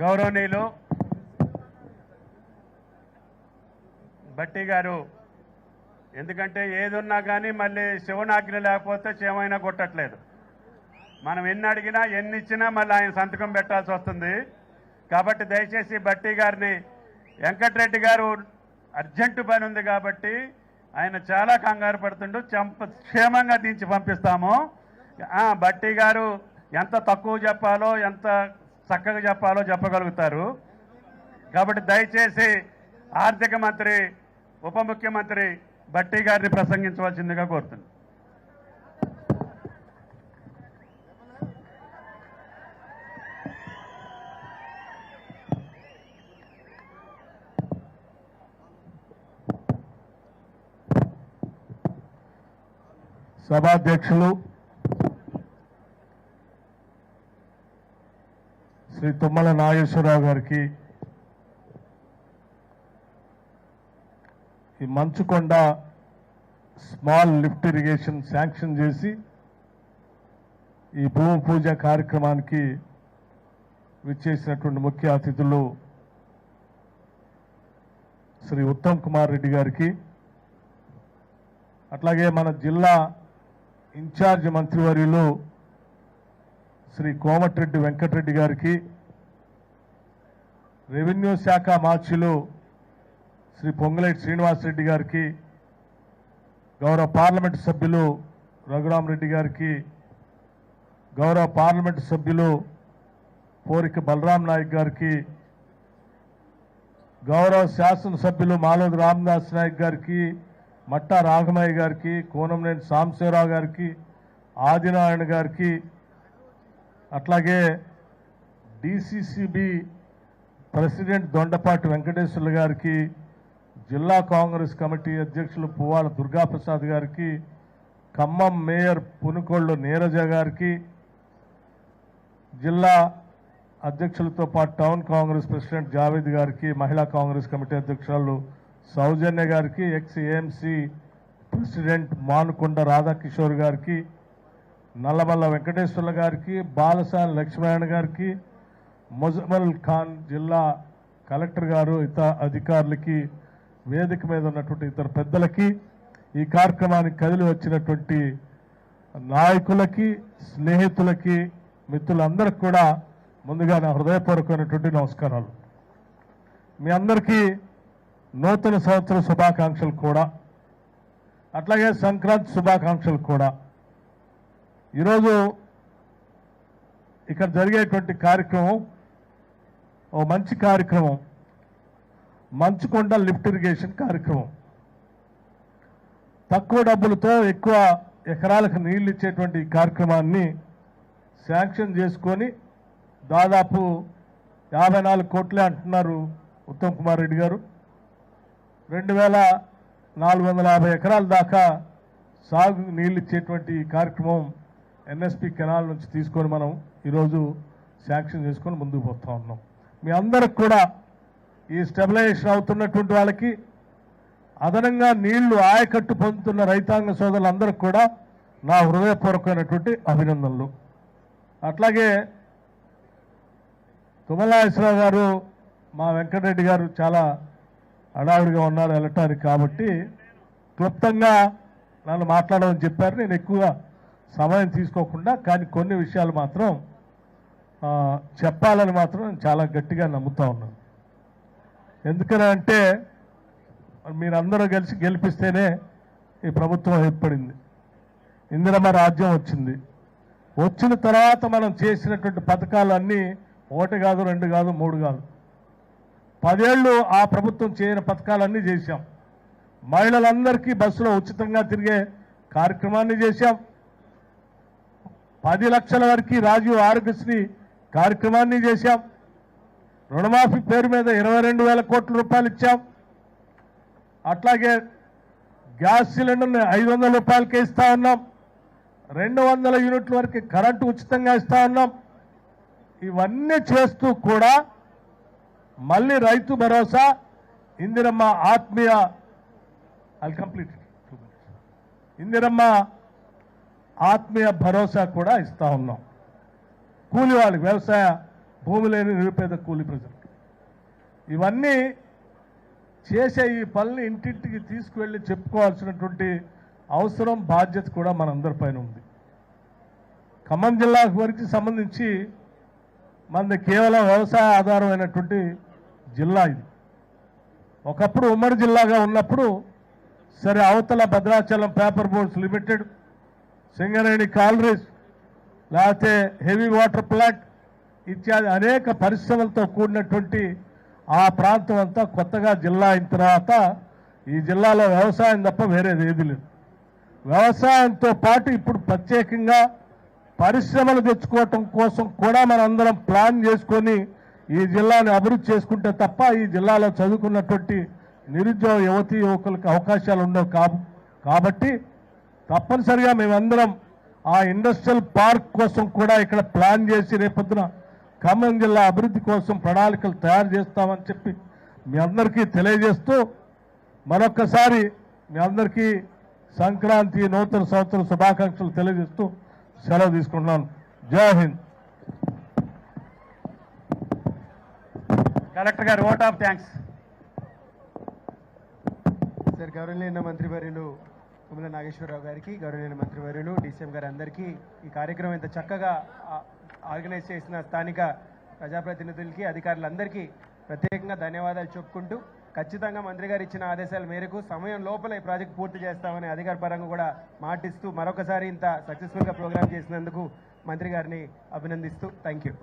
గౌరవనీయులు బట్టి గారు ఎందుకంటే ఏదున్నా కానీ మళ్ళీ శివనాగ్ని లేకపోతే చేమైనా కొట్టట్లేదు. మనం ఎన్ని అడిగినా ఎన్ని ఇచ్చినా మళ్ళీ ఆయన సంతకం పెట్టాల్సి వస్తుంది. కాబట్టి దయచేసి బట్టి గారిని వెంకటరెడ్డి గారు అర్జెంటు పని ఉంది కాబట్టి ఆయన చాలా కంగారు పడుతుండు. చంప క్షేమంగా దించి పంపిస్తాము. బట్టి గారు ఎంత తక్కువ చెప్పాలో ఎంత చక్కగా చెప్పాలో చెప్పగలుగుతారు. కాబట్టి దయచేసి ఆర్థిక మంత్రి ఉప ముఖ్యమంత్రి బట్టి గారిని ప్రసంగించవలసిందిగా కోరుతున్నాను. సభాధ్యక్షులు శ్రీ తుమ్మల నాగేశ్వరరావు గారికి ఈ Manchukonda small lift irrigation sanction చేసి ఈ భూమి పూజ కార్యక్రమానికి విచ్చేసినటువంటి ముఖ్య అతిథులు శ్రీ ఉత్తమ్ కుమార్ రెడ్డి గారికి అట్లాగే మన జిల్లా ఇన్ఛార్జ్ మంత్రివర్యులు శ్రీ కోమటిరెడ్డి వెంకటరెడ్డి గారికి రెవెన్యూ శాఖ మార్చిలు శ్రీ పొంగులేటి శ్రీనివాసరెడ్డి గారికి గౌరవ పార్లమెంటు సభ్యులు రఘురామరెడ్డి గారికి గౌరవ పార్లమెంటు సభ్యులు పోరిక బలరాం నాయక్ గారికి గౌరవ శాసనసభ్యులు మాలోది రామదాస్ నాయక్ గారికి మట్టా రాఘమయ్య గారికి కోనంనేని సాంబశివరావు గారికి ఆదినారాయణ గారికి అట్లాగే డిసిసిబి ప్రెసిడెంట్ దొండపాటి వెంకటేశ్వర్లు గారికి జిల్లా కాంగ్రెస్ కమిటీ అధ్యక్షులు పువ్వాల దుర్గాప్రసాద్ గారికి ఖమ్మం మేయర్ పునుకొళ్ళు నీరజ గారికి జిల్లా అధ్యక్షులతో పాటు టౌన్ కాంగ్రెస్ ప్రెసిడెంట్ జావేద్ గారికి మహిళా కాంగ్రెస్ కమిటీ అధ్యక్షురాలు సౌజన్య గారికి ex AMC president Manukonda Radhakishore గారికి నల్లబల్ల వెంకటేశ్వర్ల గారికి బాలసాని లక్ష్మీనారాయణ గారికి ముజమల్ ఖాన్ జిల్లా కలెక్టర్ గారు ఇతర అధికారులకి వేదిక మీద ఉన్నటువంటి ఇతర పెద్దలకి ఈ కార్యక్రమానికి కదిలి వచ్చినటువంటి నాయకులకి స్నేహితులకి మిత్రులందరికీ కూడా ముందుగా నా హృదయపూర్వకమైనటువంటి నమస్కారాలు. మీ అందరికీ నూతన సంవత్సర శుభాకాంక్షలు కూడా. అట్లాగే సంక్రాంతి శుభాకాంక్షలు కూడా. ఈరోజు ఇక్కడ జరిగేటువంటి కార్యక్రమం ఓ మంచి కార్యక్రమం. మంచుకొండ లిఫ్ట్ ఇరిగేషన్ కార్యక్రమం. తక్కువ డబ్బులతో ఎక్కువ ఎకరాలకు నీళ్ళు ఇచ్చేటువంటి కార్యక్రమాన్ని శాంక్షన్ చేసుకొని దాదాపు యాభై నాలుగు కోట్లే అంటున్నారు ఉత్తమ్ కుమార్ రెడ్డి గారు. రెండు వేల నాలుగు వందల యాభై ఎకరాల దాకా సాగు నీళ్ళు ఇచ్చేటువంటి కార్యక్రమం ఎన్ఎస్పి కెనాల్ నుంచి తీసుకొని మనం ఈరోజు శాంక్షన్ చేసుకొని ముందుకు పోతా ఉన్నాం. మీ అందరికి కూడా ఈ స్టెబిలైజేషన్ అవుతున్నటువంటి వాళ్ళకి అదనంగా నీళ్ళు ఆయకట్టు పొందుతున్న రైతాంగ సోదరులందరికీ కూడా నా హృదయపూర్వకమైనటువంటి అభినందనలు. అట్లాగే తుమ్మలాశ్వరరావు గారు మా వెంకటరెడ్డి గారు చాలా హడావిడిగా ఉన్నారు వెళ్ళటానికి కాబట్టి క్లుప్తంగా నన్ను మాట్లాడమని చెప్పారు. నేను ఎక్కువ సమయం తీసుకోకుండా కానీ కొన్ని విషయాలు మాత్రం చెప్పాలని మాత్రం నేను చాలా గట్టిగా నమ్ముతా ఉన్నాను. ఎందుకని అంటే మీరందరూ కలిసి గెలిపిస్తేనే ఈ ప్రభుత్వం ఏర్పడింది. ఇందిరమ్మ రాజ్యం వచ్చింది. వచ్చిన తర్వాత మనం చేసినటువంటి పథకాలన్నీ ఒకటి కాదు రెండు కాదు మూడు కాదు. పదేళ్ళు ఆ ప్రభుత్వం చేయని పథకాలన్నీ చేశాం. మహిళలందరికీ బస్సులో ఉచితంగా తిరిగే కార్యక్రమాన్ని చేశాం. పది లక్షల వరకు రాజీవ్ ఆరోగ్యశ్రీ కార్యక్రమాన్ని చేశాం. రుణమాఫీ పేరు మీద ఇరవై రెండు వేల కోట్ల రూపాయలు ఇచ్చాం. అట్లాగే గ్యాస్ సిలిండర్ని ఐదు వందల రూపాయలకే ఇస్తా ఉన్నాం. రెండు వందల యూనిట్ల వరకు కరెంటు ఉచితంగా ఇస్తా ఉన్నాం. ఇవన్నీ చేస్తూ కూడా మళ్ళీ రైతు భరోసా ఇందిరమ్మ ఆత్మీయ ఐ కంప్లీట్ ఇందిరమ్మ ఆత్మీయ భరోసా కూడా ఇస్తా ఉన్నాం. కూలి వాళ్ళకి వ్యవసాయ భూమి లేని నిరుపేద కూలి ప్రజలకు. ఇవన్నీ చేసే ఈ పనులు ఇంటింటికి తీసుకువెళ్ళి చెప్పుకోవాల్సినటువంటి అవసరం బాధ్యత కూడా మనందరిపైన ఉంది. ఖమ్మం జిల్లా వరకు సంబంధించి మనది కేవలం వ్యవసాయ ఆధారమైనటువంటి జిల్లా ఇది. ఒకప్పుడు ఉమ్మడి జిల్లాగా ఉన్నప్పుడు సరే అవతల Bhadrachalam paper boards limited Singareni collieries లేకపోతే హెవీ వాటర్ ప్లాంట్ ఇత్యాది అనేక పరిశ్రమలతో కూడినటువంటి ఆ ప్రాంతం అంతా కొత్తగా జిల్లా అయిన తర్వాత ఈ జిల్లాలో వ్యవసాయం తప్ప వేరేది ఏది లేదు. వ్యవసాయంతో పాటు ఇప్పుడు ప్రత్యేకంగా పరిశ్రమలు తెచ్చుకోవటం కోసం కూడా మనందరం ప్లాన్ చేసుకొని ఈ జిల్లాని అభివృద్ధి చేసుకుంటే తప్ప ఈ జిల్లాలో చదువుకున్నటువంటి నిరుద్యోగ యువతి యువకులకు అవకాశాలు ఉండవు కాబట్టి తప్పనిసరిగా మేమందరం ఆ ఇండస్ట్రియల్ పార్క్ కోసం కూడా ఇక్కడ ప్లాన్ చేసి రేపొద్దున ఖమ్మం జిల్లా అభివృద్ధి కోసం ప్రణాళికలు తయారు చేస్తామని చెప్పి మీ అందరికీ తెలియజేస్తూ మరొక్కసారి మీ అందరికీ సంక్రాంతి నూతన సంవత్సరం శుభాకాంక్షలు తెలియజేస్తూ సెలవు తీసుకుంటున్నాను. జై హింద్. కలెక్టర్ గారు ఓట్ ఆఫ్ థ్యాంక్స్. సార్ గౌరవనీయ మంత్రివర్యులు తుమ్మల నాగేశ్వరరావు గారికి గౌరవనీయ మంత్రివర్యులు డీసీఎం గారు అందరికీ ఈ కార్యక్రమం ఇంత చక్కగా ఆర్గనైజ్ చేసిన స్థానిక ప్రజాప్రతినిధులకి అధికారులందరికీ ప్రత్యేకంగా ధన్యవాదాలు చెప్పుకుంటూ ఖచ్చితంగా మంత్రి గారు ఇచ్చిన ఆదేశాల మేరకు సమయం లోపల ఈ ప్రాజెక్ట్ పూర్తి చేస్తామని అధికార పరంగా కూడా మాటిస్తూ మరొకసారి ఇంత సక్సెస్ఫుల్గా ప్రోగ్రామ్ చేసినందుకు మంత్రి గారిని అభినందిస్తూ థ్యాంక్ యూ.